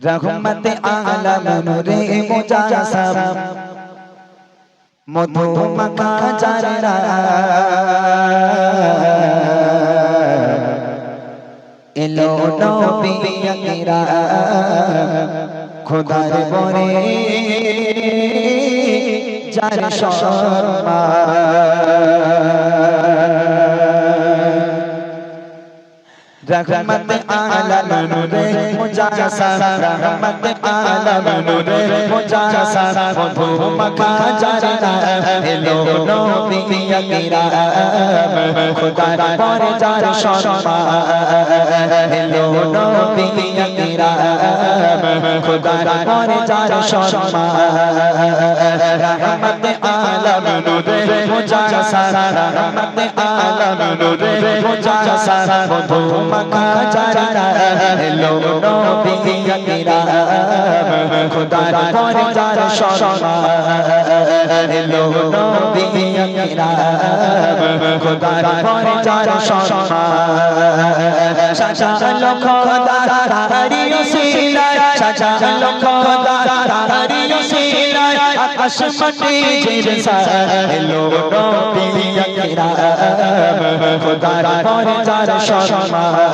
রহমত আলম নূরে মুজাসম। মধু মাখা চারা এলো নবী আকরা খোদার বরে যার সম্মান রহমত আলম নূরে মুজাসা রহমত আলম নূরে মুজাসা মধু মাখা জানা এলো নবী আকরাম খোদার পরে যার সম্মান এলো নবী আকরাম খোদার পরে যার সম্মান রহমত আলম নূরে মুজাসা রহমত আলম নূরে মুজাসা মধু মাখা জানা এলো নবী খোদার পরে যার সম্মান এলো নবী খোদার পরে যার সম্মান সাজালো খোদা তারিও সিলায় সাজালো খোদা তারিও সিলায় আকাশ মাটি জিরসা এলো নবী আকরাম খোদার পরে যার সম্মান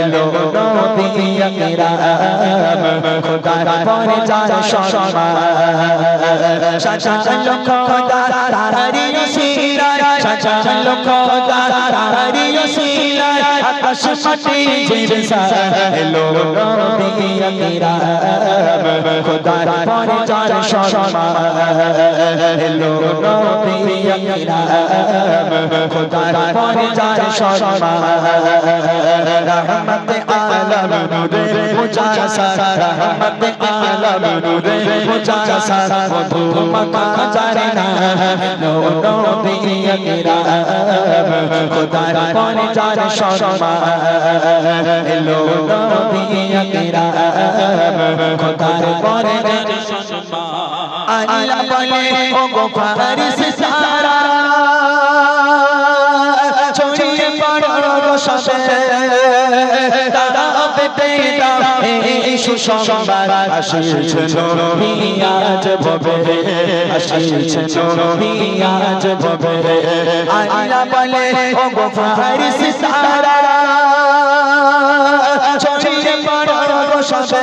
এলো নবী আকরাম খোদার পরে যার সম্মান সাজালো খোদা তারিও সিলায় সাজালো খোদা তারিও সিলায় আকাশ মাটি নবী আকরাম খোদার পরে যার সম্মান রহমত আলম নূরে মুজাসা রহমত আলম নূরে মুজাসা মধু মাখা জানা এলো নবী আকরাম খোদার পরে যার সম্মান এলো নবী আকরাম খোদার পরে যার আল্লাহ বলে ও গো ফারিস সারা পেতে দাও এই সুসংবাদ আসিছে নবী আজ ভবে। আসিছে নবী আজ ভবে। আল্লাহ বলে ও গো ফারিস সারা ছড়িয়ে পড়ো সবে।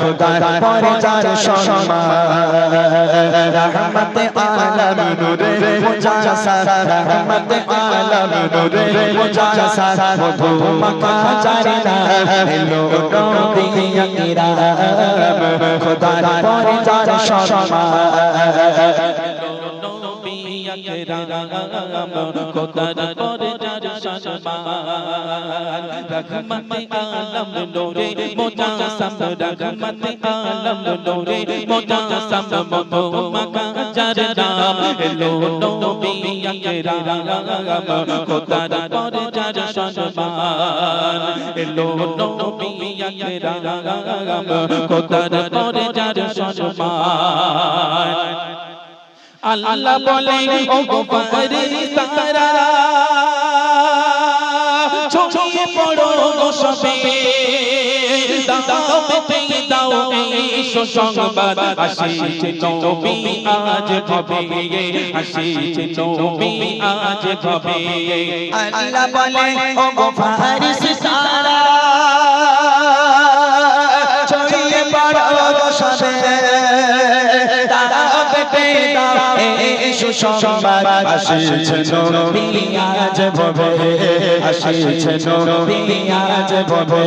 খোদার পরে যার সম্মান রহমত আলম নূরে মাখা যার সম্মান রহমতে আলম নোরে নোরে মোজাসম মধু এলো নবী আকরাম খোদার পরে যার সম্মান নবী পরে যার সম্মান আল্লাহ বলে ও তারা ছড়িয়ে পড়ো গো সবে। দাও পেতে দাও, এই সুসংবাদ। আসিছে নবী, আজ ভবে আসিছে নবী, আজ ভবে আল্লাহ সুসংবাদ আসিছে নবী আজ ভবে আসিছে নবী আজ ভবে।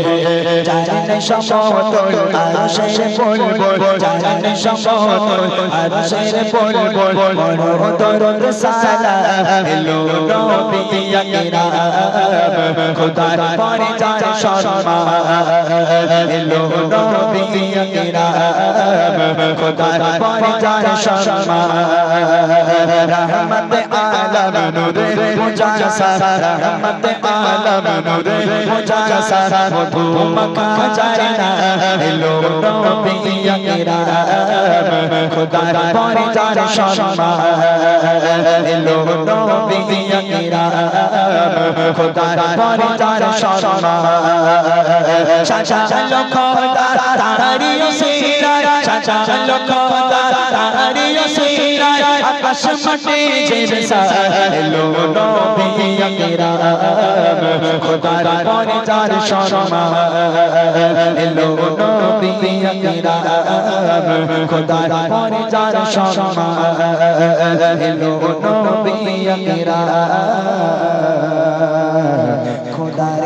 জানেন সমতল আরশের বলবল জানেন সমতল আরশের বলবল বড় সালা এলো নবী আকরাম খোদার পরে যার সম্মান। এলো নবী আকরাম খোদার পরে যার সম্মান। রহমত আলম নূরে মুজাসা রহমত আলম নূরে মুজাসা মধু মকা জানা এলো নবী আকরাম খোদার পরে যার সম্মান এলো নবী আকরাম খোদার পরে যার সম্মান। সাজা লখদা তারি সিরায় সাজা লখদা তারি সিরায় জেসা এলো নবী আকরাম খোদার পরে যার সম্মান এলো নবী আকরাম খোদার পরে যার সম্মান এলো নবী আকরাম খোদার